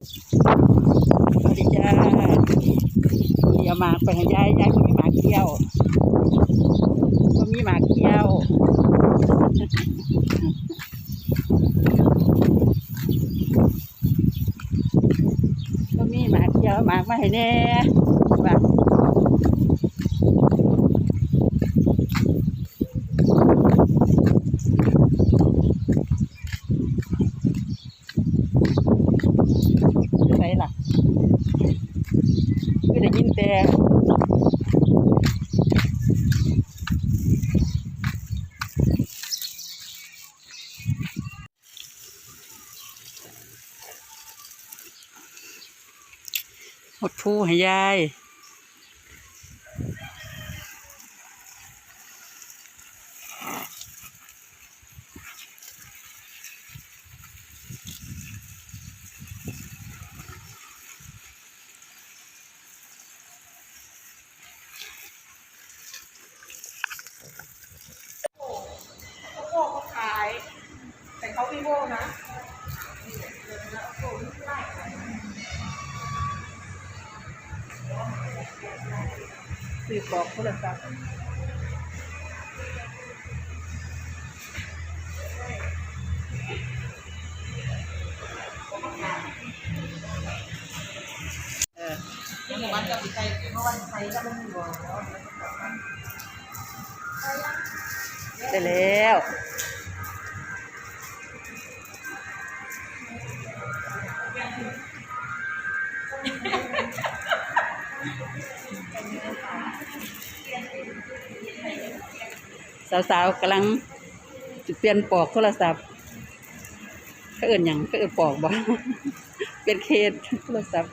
สวัสดีจ้าเดี๋ยวหมากไปให้ยายยายก็มีหมากเที่ยวก็มีหมากเที่ยวก็มีหมากเที่ยวหมากมาให้แน่ว่าไสล่ะคือได้ยิน แต่หดผู้ให้ยาย เขาบอกเขาขาย ไม่โง่นะซื้อปลอกโทรศัพท์เออยังมันจะไปใช้เพราะวันใช้ก็ไม่มีหัวแล้วได้แล้ว สาวๆกำลังจะเปลี่ยนปลอกโทรศัพท์ก็เอื่นอย่างก็เอื่นปลอกบ่เป็นเคสโทรศัพท์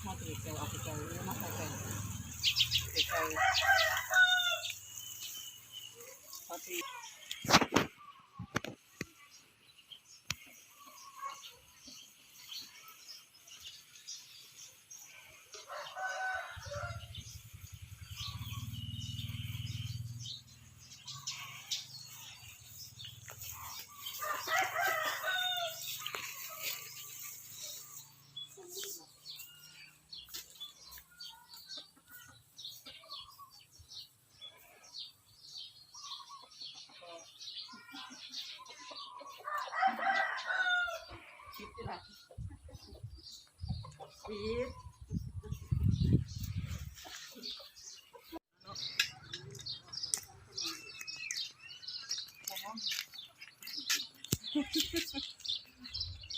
ใจพอดีคิ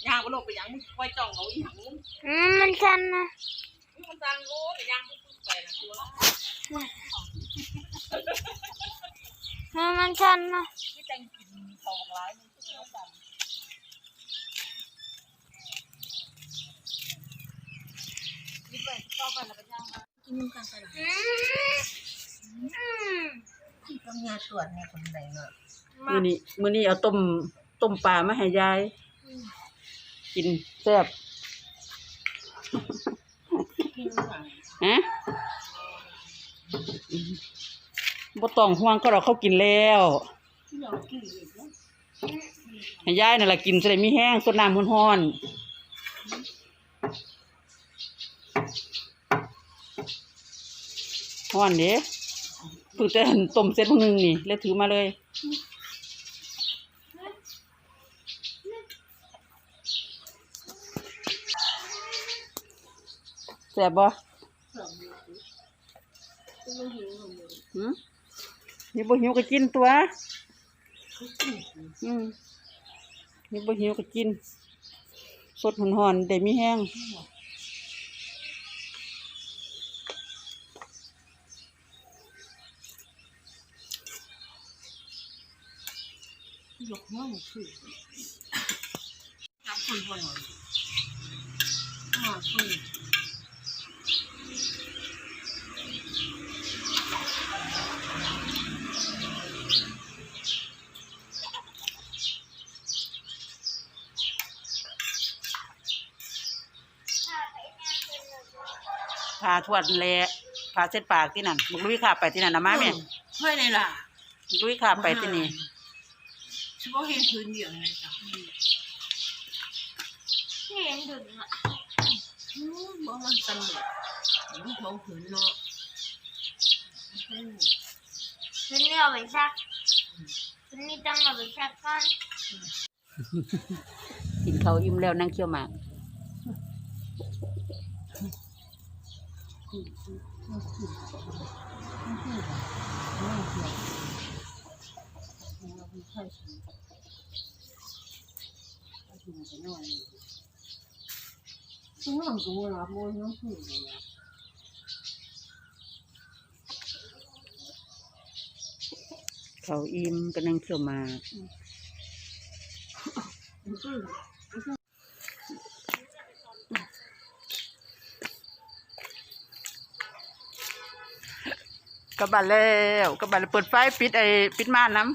ยางก็ลงไปยังมึงคอยจ้องเอาอีหยังมึงอืมมันชันนะมันจังโอ้ไปยางปุ๊บไปนะตัวละอืมมันชันนะไม่แต่งกินทองร้ายมึงก็เอาไปนี่ไปต่อไปแล้วก็ย่างมากินมึงกันไปละอืมอืมที่ทำงานตรวจในคนใดเนาะมื้อนี้มื้อนี้เอาต้ม ต้มปลามาให้ยาย กินแซ่บกินหนังฮะบ่ต้องห่วงเขาดอกเขากินแล้วที่เรากินอีกแล้วให้ยายนั่นล่ะกินจะได้มีแห้งสดน้ำร้อนๆร้อนเด้เพิ่งแต่ต้มเสร็จพวกนึงนี่ แล้วถือมาเลย แซ่บบ่หืมนี่บ่หิวก็กินตัว อืมนี่บ่หิวก็กิน สดหอนๆได้มีแห้งยกน้องคือนับคนบ่อยห้าคน พาทวดแลพาเส้นปากที่นั่นบุกลุยขาไปที่นั่นนะมาแม่เพื่อนเลยล่ะบุกลุยขาไปที่นี่เฉพาะเห็นพื้นเดียวเลยจ้ะที่เห็นถึงอะอืมบ่มันสนุกมันท้องผืนเนาะอืมคืนนี้เอาไปซักคืนนี้ต้องเอาไปซักก่อนกินเขาวอิ่มแล้วนั่งเคี่ยวหมาก ซึ่งเราก็ว่ารับโมยน้องผืนเลยนะเขาอิ่มก็นั่งเคี่ยวหมา กลับบ้านแล้วกลับบ้านแล้วเปิดไฟปิดไอ้ปิดม่านน้ำ